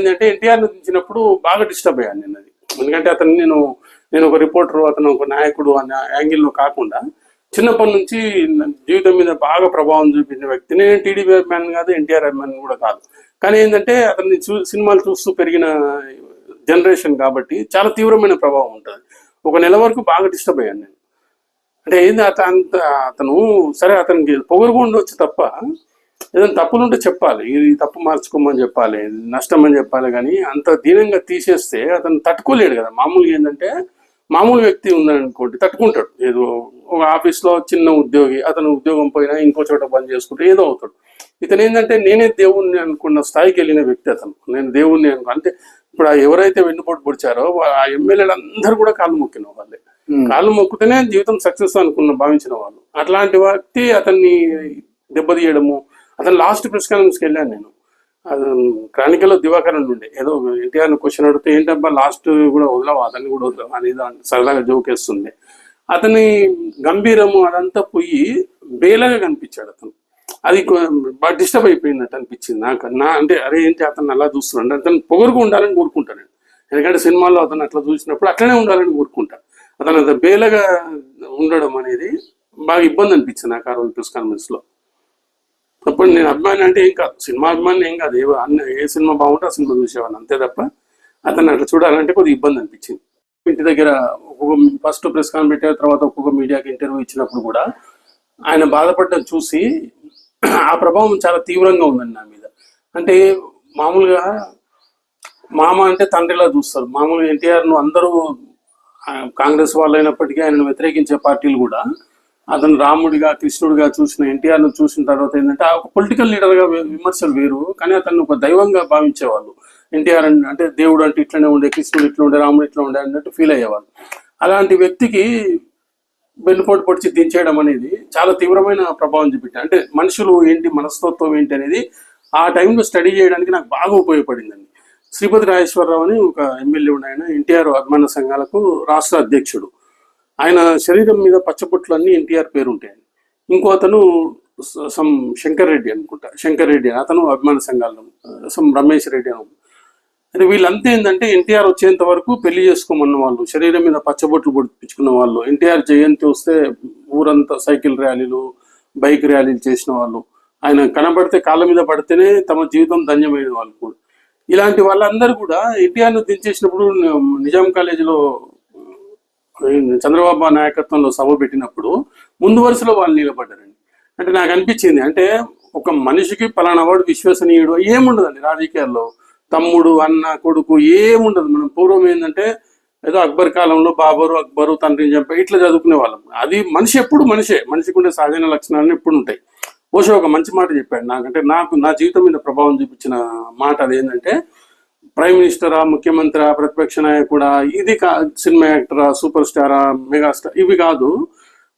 ఏంటంటే ఎన్టీఆర్ దించినప్పుడు బాగా డిస్టర్బ్ అయ్యాను నేను అది. ఎందుకంటే అతను నేను నేను ఒక రిపోర్టర్ అతను ఒక నాయకుడు అనే యాంగిల్లో కాకుండా చిన్నప్పటి నుంచి జీవితం మీద బాగా ప్రభావం చూపించిన వ్యక్తి. నేను టీడీపీ అభిమాన్ కాదు ఎన్టీఆర్ అభిమాన్ కూడా కాదు. కానీ ఏంటంటే అతన్ని చూ సినిమాలు చూస్తూ పెరిగిన జనరేషన్ కాబట్టి చాలా తీవ్రమైన ప్రభావం ఉంటుంది. ఒక నెల వరకు బాగా డిస్టర్బ్ అయ్యాను నేను. అంటే ఏంది అత అంత అతను సరే అతనికి పొగరుగా తప్ప ఏదైనా తప్పులు ఉంటే చెప్పాలి. ఇది తప్పు మార్చుకోమని చెప్పాలి నష్టం అని చెప్పాలి కానీ అంత దీనంగా తీసేస్తే అతను తట్టుకోలేడు కదా. మామూలుగా ఏంటంటే మామూలు వ్యక్తి ఉందనుకోండి తట్టుకుంటాడు. ఏదో ఒక ఆఫీస్లో చిన్న ఉద్యోగి అతను ఉద్యోగం పోయినా ఇంకో చోట పని చేసుకుంటే ఏదో అవుతాడు. ఇతను ఏంటంటే నేనే దేవుణ్ణి అనుకున్న స్థాయికి వెళ్ళిన వ్యక్తి అతను. నేను దేవుణ్ణి అనుకో అంటే ఇప్పుడు ఎవరైతే వెన్నుపోటు పొడిచారో ఆ ఎమ్మెల్యేలు అందరూ కూడా కాళ్ళు మొక్కిన వాళ్ళే. కాళ్ళు మొక్కుతేనే జీవితం సక్సెస్ అనుకున్న భావించిన వాళ్ళు. అట్లాంటి వ్యక్తి అతన్ని దెబ్బతీయడము అతను లాస్ట్ ప్రెస్ కాన్ఫరెన్స్కి వెళ్ళాను నేను. క్రానికల్లో దివాకరణ ఉండే. ఏదో ఎన్టీఆర్ క్వశ్చన్ అడిగితే ఏంటబ్బా లాస్ట్ కూడా వదలవు? అతన్ని కూడా వదలవు? అనేది సరదాగా జోక్ వేస్తుండే. అతని గంభీరము అదంతా పోయి బేలగా కనిపించాడు అతను. అది బాగా డిస్టర్బ్ అయిపోయినట్టు అనిపించింది నాకు. నా అంటే అరే ఏంటి అతను అలా చూస్తున్నాడు? అతను పొగరుగా ఉండాలని కోరుకుంటాను నేను. ఎందుకంటే సినిమాల్లో అతను అట్లా చూసినప్పుడు అట్లనే ఉండాలని కోరుకుంటాను అతను అంత బేలగా ఉండడం అనేది బాగా ఇబ్బంది అనిపించింది నాకు ఆ రోజు ప్రెస్ కాన్ఫరెన్స్లో లో నేను అభిమాని అంటే ఏం కాదు. సినిమా అభిమాని ఏం కాదు. ఏ అన్న ఏ సినిమా బాగుంటే ఆ సినిమా చూసేవాడిని అంతే తప్ప అతను అట్లా చూడాలంటే కొద్దిగా ఇబ్బంది అనిపించింది. ఇంటి దగ్గర ఒక్కొక్క ఫస్ట్ ప్రెస్ కాన్ పెట్టిన తర్వాత ఒక్కొక్క మీడియాకి ఇంటర్వ్యూ ఇచ్చినప్పుడు కూడా ఆయన బాధపడడం చూసి ఆ ప్రభావం చాలా తీవ్రంగా ఉందండి నా మీద. అంటే మామూలుగా మామ అంటే తండ్రిలా చూస్తారు. మామూలుగా ఎన్టీఆర్ను అందరూ కాంగ్రెస్ వాళ్ళు అయినప్పటికీ ఆయనను వ్యతిరేకించే పార్టీలు కూడా అతను రాముడిగా కృష్ణుడిగా చూసిన ఎన్టీఆర్ను చూసిన తర్వాత ఏంటంటే ఒక పొలిటికల్ లీడర్గా విమర్శలు వేరు కానీ అతను ఒక దైవంగా భావించేవాళ్ళు. ఎన్టీఆర్ అంటే దేవుడు అంటే ఇట్లనే ఉండే కృష్ణుడు ఇట్లా ఉండే రాముడు ఇట్లా ఉండే అన్నట్టు ఫీల్ అయ్యేవాళ్ళు. అలాంటి వ్యక్తికి వెన్నుపోటు పొడిచి దించేయడం అనేది చాలా తీవ్రమైన ప్రభావం చూపించారు అంటే మనుషులు ఏంటి మనస్తత్వం ఏంటి అనేది ఆ టైంలో స్టడీ చేయడానికి నాకు బాగా ఉపయోగపడిందండి. శ్రీపతి రాజేశ్వరరావు అని ఒక ఎమ్మెల్యే ఉన్నాయన ఎన్టీఆర్ అభిమాన సంఘాలకు రాష్ట్ర అధ్యక్షుడు. ఆయన శరీరం మీద పచ్చబొట్లన్నీ ఎన్టీఆర్ పేరు ఉంటాయి ఇంకో అతను సమ్ శంకర్ రెడ్డి అనుకుంటా. శంకర్ రెడ్డి అని అతను అభిమాన సంఘాల్లో సమ్ రమేష్ రెడ్డి అని. అంటే వీళ్ళంతా ఏంటంటే ఎన్టీఆర్ వచ్చేంత వరకు పెళ్ళి చేసుకోమన్న వాళ్ళు శరీరం మీద పచ్చబొట్లు పొడిపించుకున్న వాళ్ళు. ఎన్టీఆర్ జయంతి వస్తే ఊరంతా సైకిల్ ర్యాలీలు బైక్ ర్యాలీలు చేసిన వాళ్ళు. ఆయన కనబడితే కాళ్ళ మీద పడితేనే తమ జీవితం ధన్యమైన వాళ్ళు కూడా. ఇలాంటి వాళ్ళందరూ కూడా ఎన్టీఆర్ను దించేసినప్పుడు నిజాం కాలేజీలో చంద్రబాబు నాయకత్వంలో సభ పెట్టినప్పుడు ముందు వరుసలో వాళ్ళు నిలబడ్డారండి. అంటే నాకు అనిపించింది అంటే ఒక మనిషికి పలానా వాడు విశ్వసనీయుడు ఏముండదండి రాజకీయాల్లో. తమ్ముడు అన్న కొడుకు ఏముండదు. మనం పూర్వం ఏంటంటే ఏదో అక్బర్ కాలంలో బాబరు అక్బరు తండ్రిని చంపా ఇట్లా చదువుకునే వాళ్ళం. అది మనిషి ఎప్పుడు మనిషే. మనిషికి ఉండే సహజన లక్షణాలు ఎప్పుడు ఉంటాయి. ఓషో ఒక మంచి మాట చెప్పాడు. నాకంటే నాకు నా జీవితం మీద ప్రభావం చూపించిన మాట అదేంటంటే ప్రైమ్ మినిస్టరా ముఖ్యమంత్రి ప్రతిపక్ష నాయకుడా ఇది కా సినిమా యాక్టరా సూపర్ స్టారా మెగాస్టార్ ఇవి కాదు.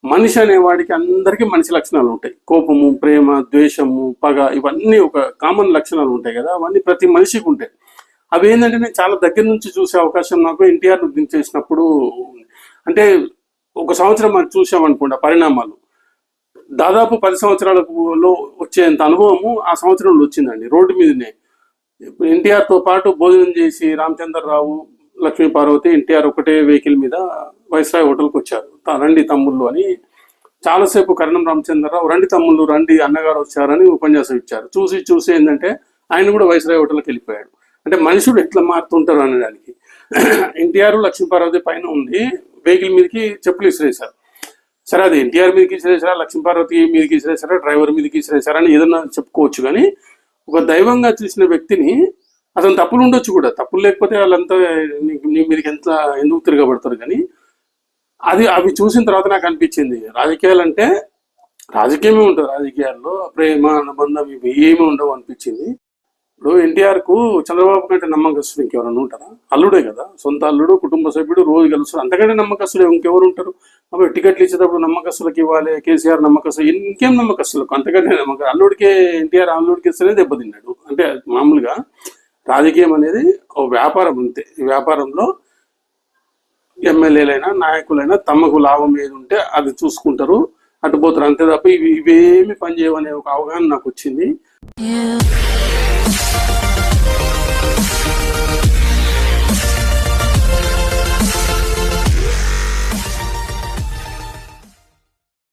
మనిషి అనేవాడికి అందరికీ మనిషి లక్షణాలు ఉంటాయి. కోపము ప్రేమ ద్వేషము పగ ఇవన్నీ ఒక కామన్ లక్షణాలు ఉంటాయి కదా అవన్నీ ప్రతి మనిషికి ఉంటాయి. అవి ఏంటంటే నేను చాలా దగ్గర నుంచి చూసే అవకాశం నాకు ఎన్టీఆర్ దించేసినప్పుడు అంటే ఒక సంవత్సరం మనం చూసామనుకోండి ఆ పరిణామాలు. దాదాపు పది సంవత్సరాలలో వచ్చేంత అనుభవము ఆ సంవత్సరంలో వచ్చిందండి. రోడ్డు మీదనే. ఎన్టీఆర్తో పాటు భోజనం చేసి రామచంద్రరావు లక్ష్మీ పార్వతి ఎన్టీఆర్ ఒకటే వెహికల్ మీద వైస్రాయ్ హోటల్కి వచ్చారు. రండి తమ్ముళ్ళు అని. చాలాసేపు కరణం రామచంద్రరావు రండి తమ్ముళ్ళు రండి అన్నగారు వచ్చారని ఉపన్యాసం ఇచ్చారు. చూసి చూసి ఏంటంటే ఆయన కూడా వైస్రాయ్ హోటల్కి వెళ్ళిపోయాడు. అంటే మనుషుడు ఎట్లా మారుతుంటారు అనడానికి ఎన్టీఆర్ లక్ష్మీ పార్వతి పైన ఉంది. వెహికల్ మీదకి చెప్పులు ఇసిరేశారు. సరే అది ఎన్టీఆర్ మీదకి ఇసిరేసారా లక్ష్మీపార్వతి మీదకి ఇసిరేసారా డ్రైవర్ మీదకి ఇసిరేసారా అని ఏదన్నా చెప్పుకోవచ్చు కానీ ఒక దైవంగా చూసిన వ్యక్తిని అతను తప్పులు ఉండొచ్చు కూడా. తప్పులు లేకపోతే వాళ్ళంతా నీ- మీదకి ఎంత ఎందుకు తిరగబడతారు కానీ అది అవి చూసిన తర్వాత నాకు అనిపించింది. రాజకీయాలు అంటే రాజకీయమే ఉంటుంది. రాజకీయాల్లో ప్రేమ అనుబంధం ఇవి ఏమి ఉండవు అనిపించింది. ఇప్పుడు ఎన్టీఆర్కు చంద్రబాబు కంటే నమ్మకస్తుడు ఇంకెవరైనా ఉంటారా? అల్లుడే కదా సొంత అల్లుడు కుటుంబ సభ్యుడు రోజు కలుస్తారు అంతకంటే నమ్మకస్తుడు ఇంకెవరు ఉంటారు? అప్పుడు టికెట్లు ఇచ్చేటప్పుడు నమ్మకస్తులకు ఇవ్వాలి కేసీఆర్ నమ్మకస్తులు ఇంకేం నమ్మకస్తులకు? అంతకంటే నమ్మకం అల్లుడికే ఎన్టీఆర్ అల్లుడికి ఇస్తేనే దెబ్బతిన్నాడు. అంటే మామూలుగా రాజకీయం అనేది ఒక వ్యాపారం అంతే. ఈ వ్యాపారంలో ఎమ్మెల్యేలైనా నాయకులైనా తమకు లాభం ఏది ఉంటే అది చూసుకుంటారు అటుపోతారు అంతే తప్ప ఇవి ఇవేమి పనిచేయవనే ఒక అవగాహన నాకు వచ్చింది.